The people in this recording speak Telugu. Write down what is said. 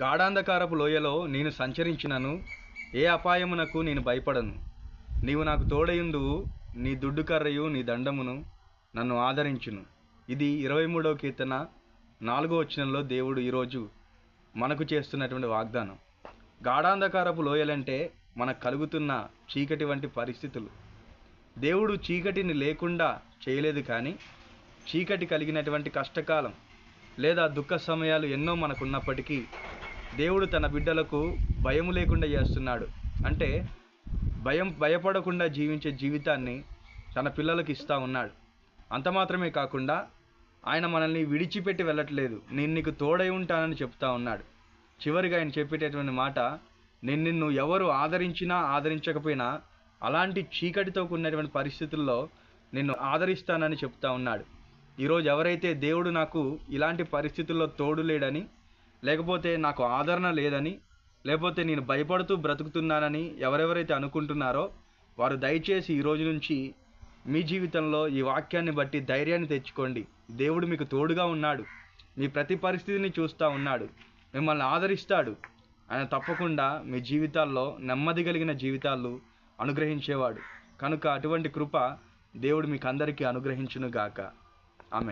గాఢాంధకారపు లోయలో నేను సంచరించినను ఏ అపాయమునకు నేను భయపడను. నీవు నాకు తోడయుందువు నీ దుడ్డు కర్రయు నీ దండమును నన్ను ఆదరించును. ఇది ఇరవై మూడవ కీర్తన నాలుగో వచనంలో దేవుడు ఈరోజు మనకు చేస్తున్నటువంటి వాగ్దానం. గాఢాంధకారపు లోయలంటే మనకు కలుగుతున్న చీకటి వంటి పరిస్థితులు. దేవుడు చీకటిని లేకుండా చేయలేదు కానీ చీకటి కలిగినటువంటి కష్టకాలం లేదా దుఃఖ సమయాలు ఎన్నో మనకున్నప్పటికీ దేవుడు తన బిడ్డలకు భయం లేకుండా చేస్తున్నాడు. అంటే భయం భయపడకుండా జీవించే జీవితాన్ని తన పిల్లలకు ఇస్తూ ఉన్నాడు. అంత మాత్రమే కాకుండా ఆయన మనల్ని విడిచిపెట్టి వెళ్ళట్లేదు. నేను నీకు తోడై ఉంటానని చెప్తా ఉన్నాడు. చివరిగా ఆయన చెప్పేటటువంటి మాట నేను నిన్ను ఎవరు ఆదరించినా ఆదరించకపోయినా అలాంటి చీకటితో కూడినటువంటి పరిస్థితుల్లో నిన్ను ఆదరిస్తానని చెప్తా ఉన్నాడు. ఈరోజు ఎవరైతే దేవుడు నాకు ఇలాంటి పరిస్థితుల్లో తోడు లేడని లేకపోతే నాకు ఆదరణ లేదని లేకపోతే నేను భయపడుతూ బ్రతుకుతున్నానని ఎవరెవరైతే అనుకుంటున్నారో వారు దయచేసి ఈ రోజు నుంచి మీ జీవితంలో ఈ వాక్యాన్ని బట్టి ధైర్యాన్ని తెచ్చుకోండి. దేవుడు మీకు తోడుగా ఉన్నాడు. మీ ప్రతి పరిస్థితిని చూస్తూ ఉన్నాడు. మిమ్మల్ని ఆదరిస్తాడు. ఆయన తప్పకుండా మీ జీవితాల్లో నెమ్మది కలిగిన జీవితాలు అనుగ్రహించేవాడు. కనుక అటువంటి కృప దేవుడు మీకు అందరికీ అనుగ్రహించునుగాక. ఆమె